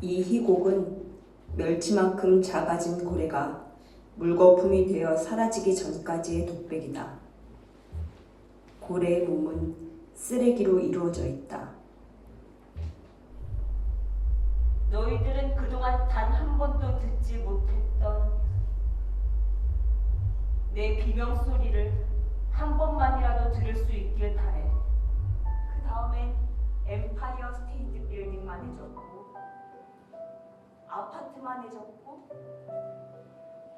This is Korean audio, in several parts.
이 희곡은 멸치만큼 작아진 고래가 물거품이 되어 사라지기 전까지의 독백이다. 고래의 몸은 쓰레기로 이루어져 있다. 너희들은 그동안 단 한 번도 듣지 못했던 내 비명 소리를 한 번만이라도 들을 수 있길 바래. 그 다음엔 엠파이어 스테이트 해줬고, 아파트만 해줬고,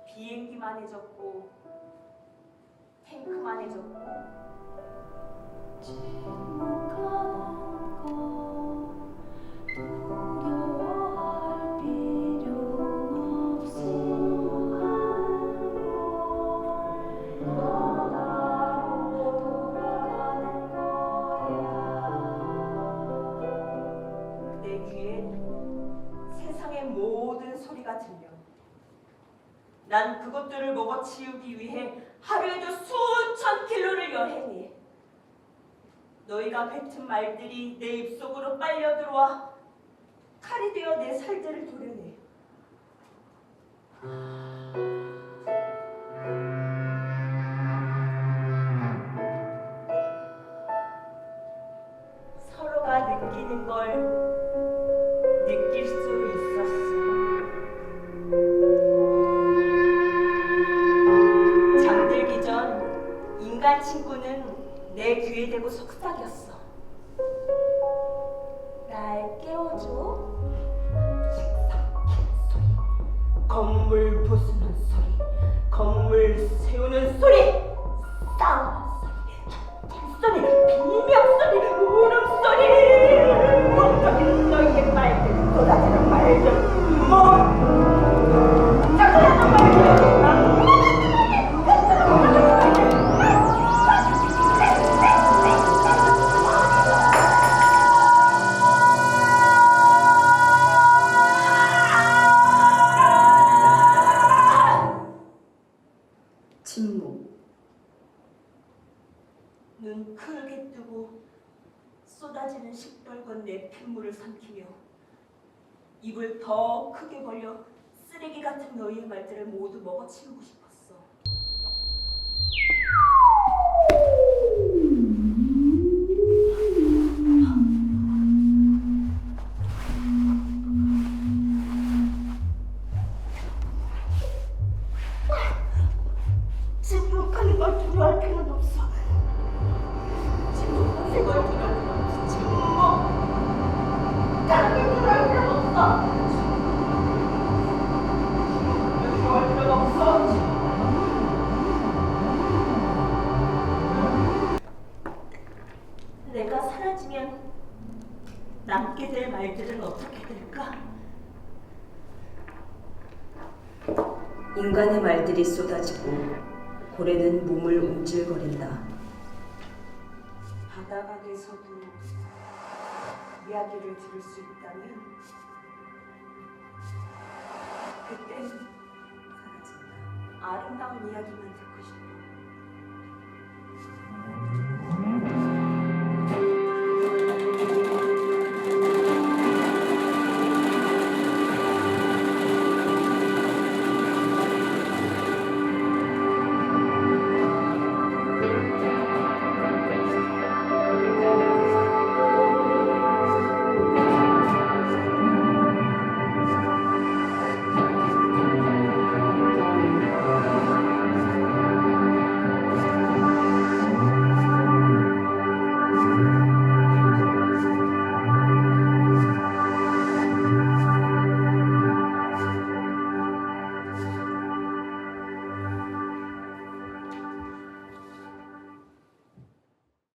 비행기만 해줬고, 탱크만 해줬고, 난 그것들을 먹어 치우기 위해 하루에도 수천 킬로를 여행해. 너희가 뱉은 말들이 내 입속으로 빨려 들어와 칼이 되어 내 살들을 도려내. 서로가 느끼는 걸 인간 친구는 내 귀에 대고 속삭였어. 날 깨워줘. 소리, 건물 부수는 소리, 건물 세우는 소리, 싸우는 소리, 소리, 비명 소리, 울음 소리, 온종일 너희의 말들, 쏟아지는 말들, 뭐, 눈 크게 뜨고 쏟아지는 시뻘건 내 핏물을 삼키며 입을 더 크게 벌려 쓰레기 같은 너희의 말들을 모두 먹어치우고 싶었어. 내가 사라지면 남게 될 말들은 어떻게 될까? 인간의 말들이 쏟아지고 고래는 몸을 움찔거린다. 바다각에서도 이야기를 들을 수 있다면 그때는 사라진다. 아름다운 이야기만 듣고 싶다.